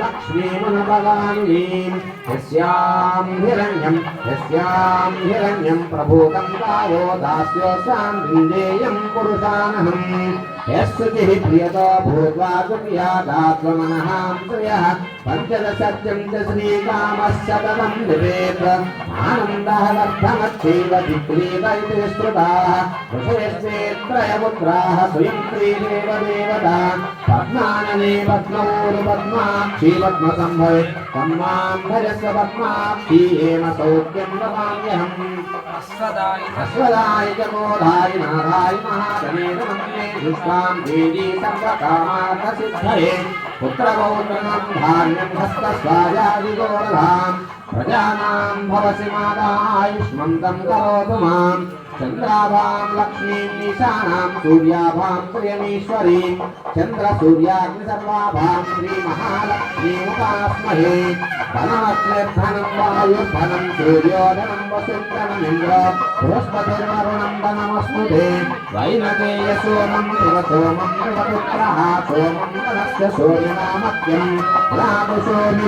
लक्ष्मीमनबलानीं यस्यां हिरण्यं यस्यां हिरण्यं प्रभूतं गावो दास्योऽसां विन्देयं पुरुषानहम् यस्तुतिः प्रियतो भूत्वा तुर्यादात्मनः श्रियः पञ्चदशत्यं च श्रीकामः सततं निवेद ఆనందాహమర్థమచ్చేవ దిగ్వేదైతే శ్రుతాః ఋషయశ్చేత్రయముద్రాః సుయక్రీవేవ దేవతా పద్మాననే పద్మమూరు పద్మాక్షి పద్మసంభవే పద్మాం భజస్వ పద్మాక్షి ఏమ సౌఖ్యం నమామ్యహం అశ్వదాయ జమోదాయ నారాయ మహాగణే నమే దుష్టాం దేవీ సర్వకామార్థ సిద్ధయే పుత్రపౌత్రనం ధాన్యం హస్తస్వాజాది గోరధాం प्रजानां भवसि मातायुष्मन्तं करोतु माम् चन्द्राभां लक्ष्मीं निशानां सूर्याभां प्रियमीश्वरीं चन्द्रसूर्याग्निसर्वाभां श्रीमहालक्ष्मीमुपास्महे धनमग्निर्धनं वायुर्धनं सूर्योधनं वसुधनमिन्द्र बृहस्पतिर्वरुणं धनमस्मृते वैनतेयसोमं शिवसोमं शिवपुत्रः सोमं धनस्य सूर्यनामत्यं रामसोमिनि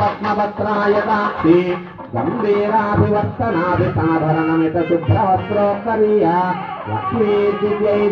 రత్నవస్త్రాయదాక్షి గంభీరాభివర్తనాభితాభరణమిత శుభ్రవస్త్రోత్తరీయ లక్ష్మీ దివ్యై